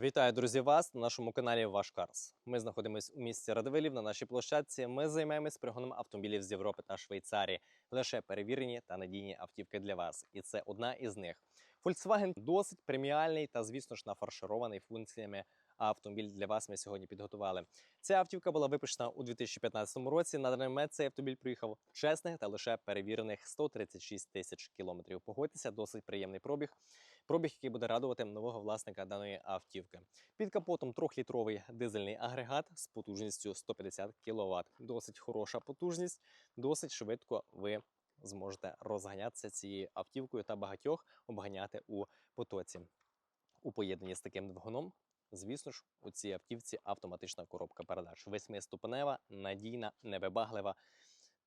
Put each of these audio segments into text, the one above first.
Вітаю, друзі, вас на нашому каналі Ваш Карс. Ми знаходимося у місті Радивилів на нашій площадці. Ми займаємось пригоном автомобілів з Європи та Швейцарії. Лише перевірені та надійні автівки для вас. І це одна із них. Volkswagen досить преміальний та, звісно ж, нафарширований функціями автомобіль для вас. Ми сьогодні підготували. Ця автівка була випущена у 2015 році. На даний момент цей автомобіль проїхав чесних та лише перевірених 136 тисяч кілометрів. Погодьтеся, досить приємний пробіг. Пробіг, який буде радувати нового власника даної автівки. Під капотом трьохлітровий дизельний агрегат з потужністю 150 кВт. Досить хороша потужність, досить швидко ви зможете розганятися цією автівкою та багатьох обганяти у потоці. У поєднанні з таким двигуном, звісно ж, у цій автівці автоматична коробка передач. Восьмиступенева, надійна, невибаглива.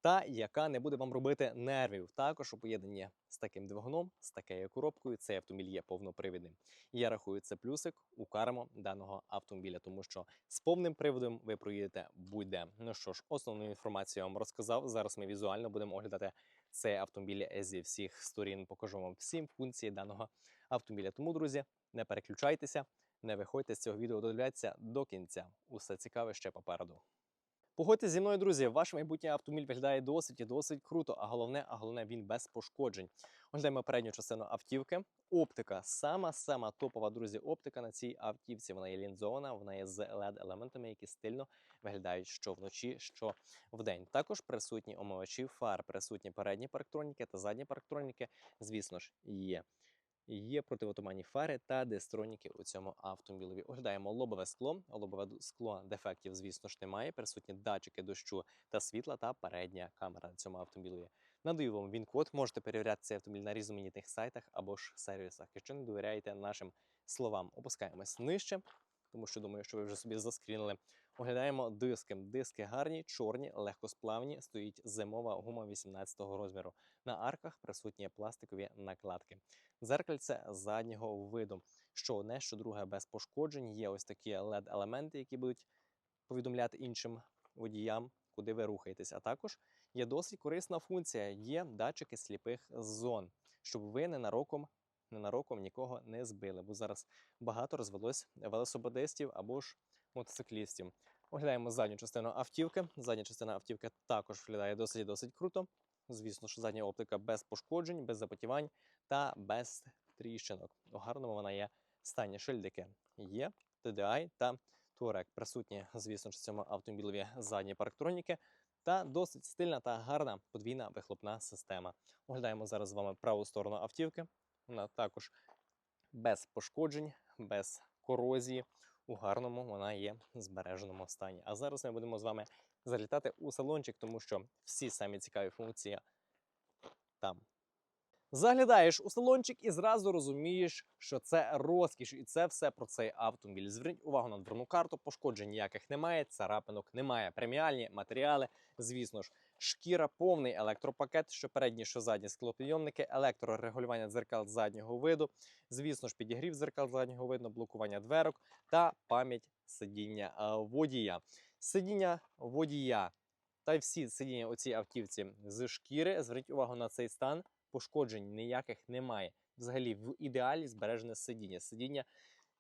Та яка не буде вам робити нервів. Також у поєднанні з таким двигуном, з такою коробкою, цей автомобіль є повнопривідним. Я рахую це плюсик у карму даного автомобіля, тому що з повним приводом ви проїдете будь-де. Ну що ж, основну інформацію я вам розказав. Зараз ми візуально будемо оглядати цей автомобіль зі всіх сторін. Покажу вам всі функції даного автомобіля. Тому, друзі, не переключайтеся, не виходьте з цього відео, додивляйтеся до кінця. Усе цікаве ще попереду. Погодьтесь зі мною, друзі, ваш майбутній автомобіль виглядає досить і досить круто, а головне, а головне, він без пошкоджень. Оглядаємо передню частину автівки. Оптика, сама сама топова, друзі, оптика на цій автівці. Вона є лінзована, вона є з led елементами, які стильно виглядають що вночі, що вдень. Також присутні омивачі фар, присутні передні парктроніки та задні парктроніки. Звісно ж, є. Є противотуманні фари та дестроніки у цьому автомобілеві. Оглядаємо лобове скло. Лобове скло дефектів, звісно ж, немає. Присутні датчики дощу та світла та передня камера на цьому автомобілеві. Надаю вам він-код. Можете перевіряти цей автомобіль на різноманітних сайтах або ж сервісах. Якщо не довіряєте нашим словам, опускаємось нижче, тому що думаю, що ви вже собі заскрінили. Оглядаємо диски. Диски гарні, чорні, легкосплавні. Стоїть зимова гума 18-го розміру. На арках присутні пластикові накладки. Дзеркальце заднього виду. Що одне, що друге без пошкоджень. Є ось такі LED-елементи, які будуть повідомляти іншим водіям, куди ви рухаєтесь. А також є досить корисна функція. Є датчики сліпих зон, щоб ви ненароком, ненароком нікого не збили. Бо зараз багато розвелось велосипедистів або ж мотоциклістів. Оглядаємо задню частину автівки. Задня частина автівки також виглядає досить досить круто. Звісно, що задня оптика без пошкоджень, без запотівань та без тріщинок. У гарному вона є стані шильдики. Є TDI та Touareg. Присутні, звісно ж, в цьому автомобілеві задні парктроніки та досить стильна та гарна подвійна вихлопна система. Оглядаємо зараз з вами праву сторону автівки. Вона також без пошкоджень, без корозії. У гарному вона є збереженому стані. А зараз ми будемо з вами залітати у салончик, тому що всі самі цікаві функції там. Заглядаєш у салончик і зразу розумієш, що це розкіш, і це все про цей автомобіль. Зверніть увагу на дверну карту, пошкоджень ніяких немає, царапинок немає. Преміальні матеріали, звісно ж, шкіра, повний електропакет, що передні, що задні склопідйомники, електрорегулювання дзеркал заднього виду, звісно ж, підігрів дзеркал заднього виду, блокування дверок та пам'ять сидіння водія. Сидіння водія та й всі сидіння у цій автівці з шкіри. Зверніть увагу на цей стан. Пошкоджень ніяких немає. Взагалі, в ідеалі збережене сидіння. Сидіння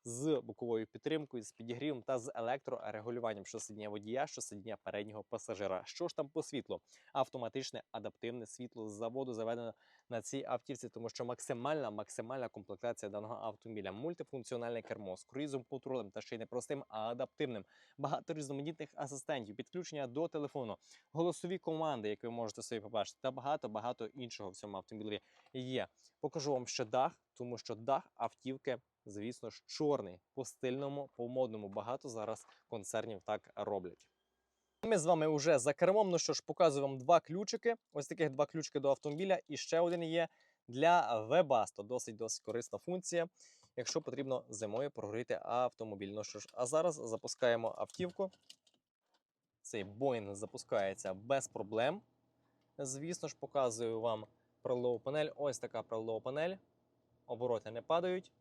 з боковою підтримкою, з підігрівом та з електрорегулюванням, що сидіння водія, що сидіння переднього пасажира. Що ж там по світлу? Автоматичне адаптивне світло з заводу заведено на цій автівці, тому що максимальна максимальна комплектація даного автомобіля. Мультифункціональне кермо з круїзом контролем та ще й не простим, а адаптивним. Багато різноманітних асистентів, підключення до телефону, голосові команди, які ви можете собі побачити, та багато багато іншого в цьому автомобілі є. Покажу вам ще дах, тому що дах автівки. Звісно ж, чорний по стильному, по модному. Багато зараз концернів так роблять. Ми з вами вже за кермом. Ну що ж, показую вам два ключики. Ось таких два ключики до автомобіля. І ще один є для Webasto. Досить досить корисна функція, якщо потрібно зимою прогріти автомобіль. Ну що ж, а зараз запускаємо автівку. Цей Boeing запускається без проблем. Звісно ж, показую вам прилову панель. Ось така прилова панель. Обороти не падають.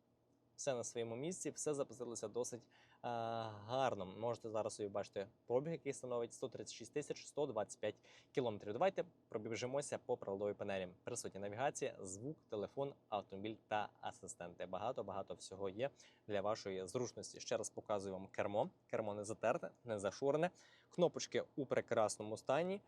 Все на своєму місці, все запустилося досить гарно. Можете зараз собі бачити пробіг, який становить 136 тисяч 125 кілометрів. Давайте пробіжимося по приладовій панелі. Присутня навігація, звук, телефон, автомобіль та асистенти. Багато багато всього є для вашої зручності. Ще раз показую вам кермо. Кермо не затерте, не зашурене. Кнопочки у прекрасному стані.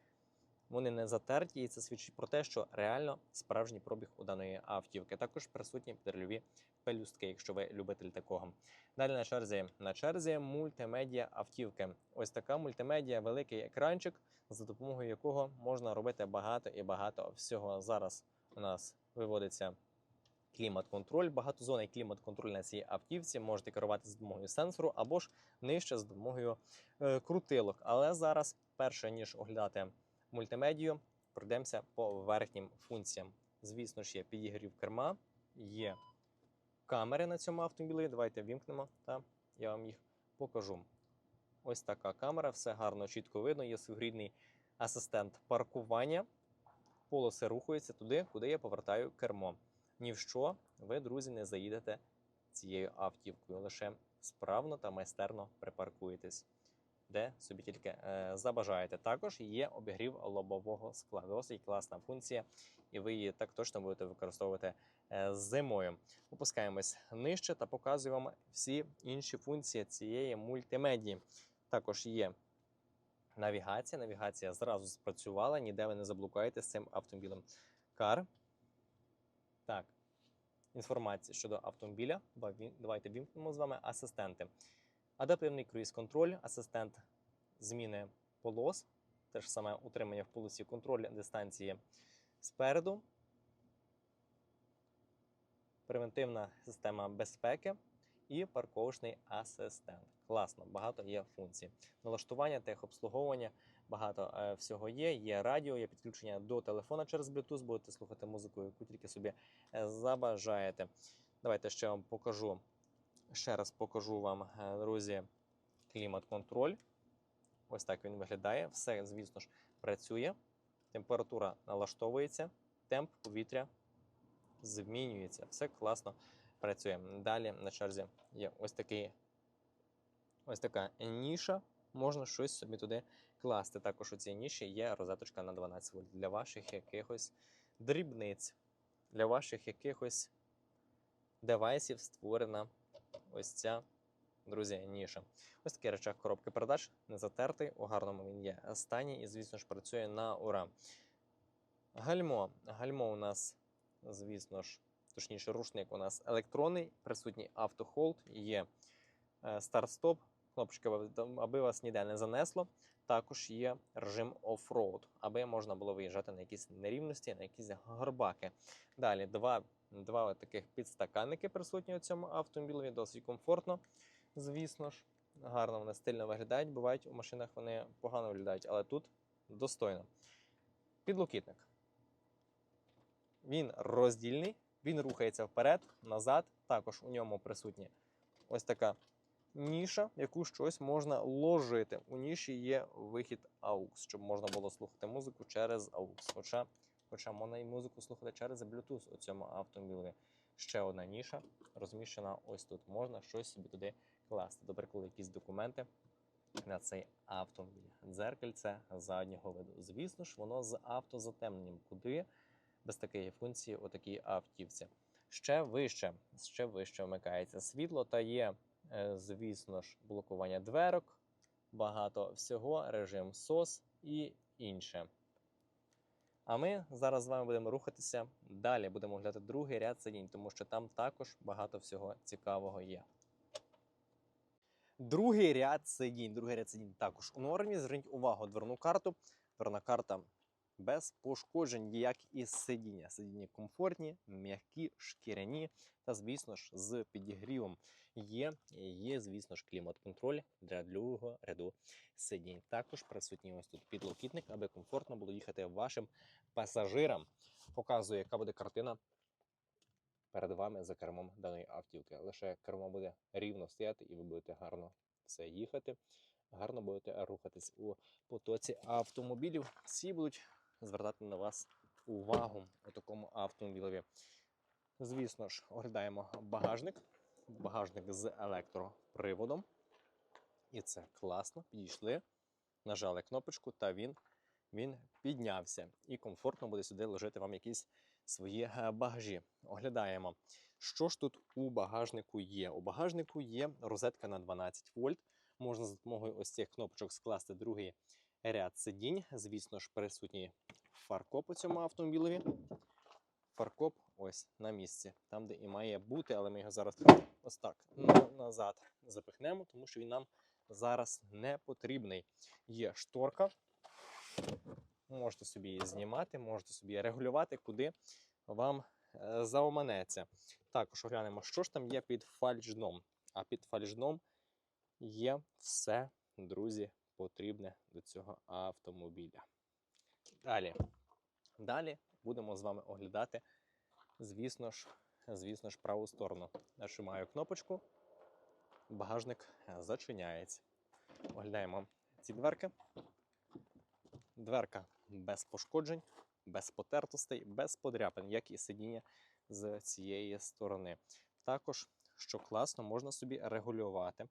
Вони не затерті, і це свідчить про те, що реально справжній пробіг у даної автівки. Також присутні підрульові пелюстки, якщо ви любитель такого. Далі на черзі на черзі мультимедіа автівки. Ось така мультимедіа, великий екранчик, за допомогою якого можна робити багато і багато всього. Зараз у нас виводиться клімат-контроль, багатозонний клімат-контроль на цій автівці. Можете керувати за допомогою сенсору або ж нижче за допомогою е, крутилок. Але зараз, перше ніж оглядати мультимедію, пройдемося по верхнім функціям. Звісно ж, є підігрів керма, є камери на цьому автомобілі. Давайте вімкнемо, та я вам їх покажу. Ось така камера, все гарно, чітко видно. Є своєрідний асистент паркування. Полоси рухаються туди, куди я повертаю кермо. Ні в що ви, друзі, не заїдете цією автівкою. Лише справно та майстерно припаркуєтесь, де собі тільки е, забажаєте. Також є обігрів лобового скла. Досить класна функція, і ви її так точно будете використовувати е, зимою. Опускаємось нижче та показую вам всі інші функції цієї мультимедії. Також є навігація. Навігація зразу спрацювала, ніде ви не заблукаєте з цим автомобілем. Кар. Так. Інформація щодо автомобіля. Давайте вімкнемо з вами асистенти. Адаптивний круїз-контроль, асистент зміни полос, те ж саме утримання в полосі контроль дистанції спереду, превентивна система безпеки і парковочний асистент. Класно, багато є функцій. Налаштування, техобслуговування, багато е, всього є. Є радіо, є підключення до телефона через Bluetooth, будете слухати музику, яку тільки собі е, забажаєте. Давайте ще вам покажу. Ще раз покажу вам, е, друзі, клімат-контроль. Ось так він виглядає. Все, звісно ж, працює. Температура налаштовується, темп повітря змінюється. Все класно працює. Далі на черзі є ось такий ось така ніша. Можна щось собі туди класти. Також у цій ніші є розеточка на 12 вольт для ваших якихось дрібниць, для ваших якихось девайсів створена ось ця, друзі, ніша. Ось такий речах коробки передач, не затертий, у гарному він є стані і, звісно ж, працює на ура. Гальмо. Гальмо у нас, звісно ж, точніше, рушник у нас електронний, присутній автохолд, є е, старт-стоп, кнопочка, аби- аби вас ніде не занесло. Також є режим оффроуд, аби можна було виїжджати на якісь нерівності, на якісь горбаки. Далі два, два таких підстаканники присутні у цьому автомобілі, досить комфортно, звісно ж. Гарно вони стильно виглядають. Бувають у машинах вони погано виглядають, але тут достойно. Підлокітник. Він роздільний, він рухається вперед, назад. Також у ньому присутня ось така ніша, в яку щось можна ложити. У ніші є вихід AUX, щоб можна було слухати музику через AUX. Хоча, хоча можна і музику слухати через Bluetooth у цьому автомобілі. Ще одна ніша розміщена ось тут. Можна щось собі туди класти. До прикладу, якісь документи на цей автомобіль. Дзеркальце заднього виду. Звісно ж, воно з автозатемненням. Куди без такої функції у такій автівці. Ще вище, ще вище вмикається світло та є, е, звісно ж, блокування дверок, багато всього, режим SOS і інше. А ми зараз з вами будемо рухатися далі. Будемо оглядати другий ряд сидінь, тому що там також багато всього цікавого є. Другий ряд сидінь. Другий ряд сидінь також у нормі. Зверніть увагу дверну карту. Дверна карта без пошкоджень, як і сидіння. Сидіння комфортні, м'які, шкіряні та, звісно ж, з підігрівом. Є, є, звісно ж, клімат-контроль для другого ряду сидінь. Також присутній ось тут підлокітник, аби комфортно було їхати вашим пасажирам. Показує, яка буде картина перед вами за кермом даної автівки. Лише кермо буде рівно стояти, і ви будете гарно все їхати. Гарно будете рухатись у потоці автомобілів. Всі будуть звертати на вас увагу у такому автомобілеві. Звісно ж, оглядаємо багажник. Багажник з електроприводом. І це класно. Підійшли, нажали кнопочку, та він, він піднявся. І комфортно буде сюди ложити вам якісь свої е, багажі. Оглядаємо. Що ж тут у багажнику є? У багажнику є розетка на 12 вольт. Можна за допомогою ось цих кнопочок скласти другий ряд сидінь. Звісно ж, присутній фаркоп у цьому автомобілеві. Фаркоп ось на місці, там, де і має бути, але ми його зараз ось так назад запихнемо, тому що він нам зараз не потрібний. Є шторка. Можете собі її знімати, можете собі регулювати, куди вам е, зауманеться. Також оглянемо, що ж там є під фальшдном. А під фальшдном є все, друзі, потрібне до цього автомобіля. Далі. Далі будемо з вами оглядати, звісно ж, звісно ж, праву сторону. Нажимаю кнопочку, багажник зачиняється. Оглядаємо ці дверки. Дверка без пошкоджень, без потертостей, без подряпин, як і сидіння з цієї сторони. Також, що класно, можна собі регулювати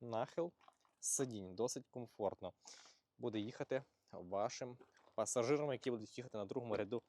нахил сидінь досить комфортно. Буде їхати вашим пасажирам, які будуть їхати на другому ряду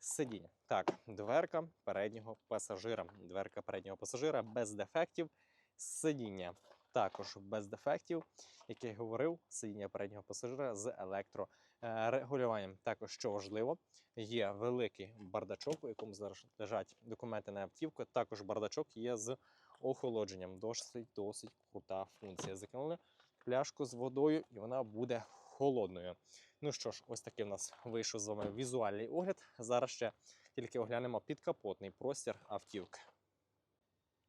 сидіння. Так, дверка переднього пасажира. Дверка переднього пасажира без дефектів. Сидіння також без дефектів, як я говорив, сидіння переднього пасажира з електрорегулюванням. Також, що важливо, є великий бардачок, у якому зараз лежать документи на автівку. Також бардачок є з охолодженням. Досить досить крута функція. Закинули пляшку з водою, і вона буде холодною. Ну що ж, ось такий в нас вийшов з вами візуальний огляд. Зараз ще тільки оглянемо підкапотний простір автівки.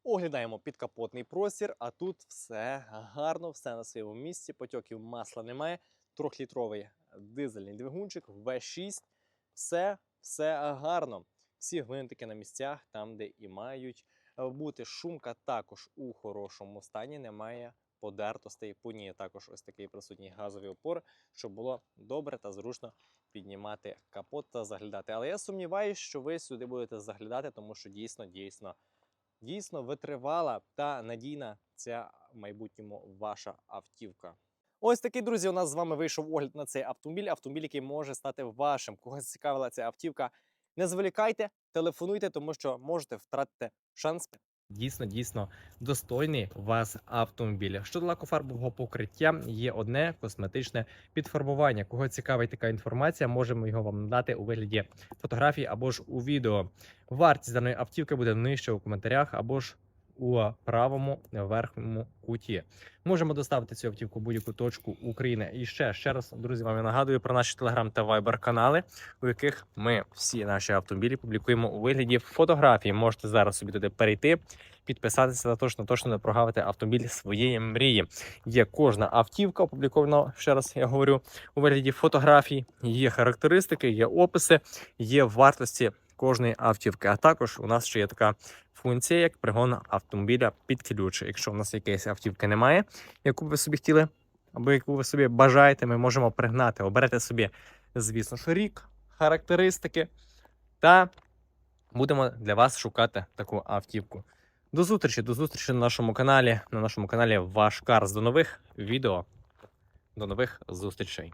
Оглядаємо підкапотний простір, а тут все гарно, все на своєму місці. Потьоків масла немає. Трьохлітровий дизельний двигунчик V6. Все, все гарно. Всі гвинтики на місцях, там, де і мають бути. Шумка також у хорошому стані, немає подертостей по ній. Також ось такий присутній газовий опор, щоб було добре та зручно піднімати капот та заглядати. Але я сумніваюся, що ви сюди будете заглядати, тому що дійсно, дійсно, дійсно витривала та надійна ця майбутньому ваша автівка. Ось такий, друзі, у нас з вами вийшов огляд на цей автомобіль. Автомобіль, який може стати вашим. Когось цікавила ця автівка. Не зволікайте, телефонуйте, тому що можете втратити шанс. Дійсно, дійсно достойний вас автомобіль. Щодо лакофарбового покриття, є одне косметичне підфарбування. Кого цікавить така інформація, можемо його вам надати у вигляді фотографій або ж у відео. Вартість даної автівки буде нижче у коментарях або ж у правому верхньому куті. Можемо доставити цю автівку в будь-яку точку України. І ще ще раз, друзі, вам я нагадую про наші телеграм та вайбер канали, у яких ми всі наші автомобілі публікуємо у вигляді фотографій. Можете зараз собі туди перейти, підписатися та точно точно не прогавити автомобіль своєї мрії. Є кожна автівка опублікована, ще раз я говорю, у вигляді фотографій. Є характеристики, є описи, є вартості кожної автівки. А також у нас ще є така функція, як пригон автомобіля під ключ. Якщо у нас якоїсь автівки немає, яку ви собі хотіли, або яку ви собі бажаєте, ми можемо пригнати. Оберете собі, звісно ж, рік, характеристики, та будемо для вас шукати таку автівку. До зустрічі, до зустрічі на нашому каналі. На нашому каналі Ваш Карс. До нових відео. До нових зустрічей.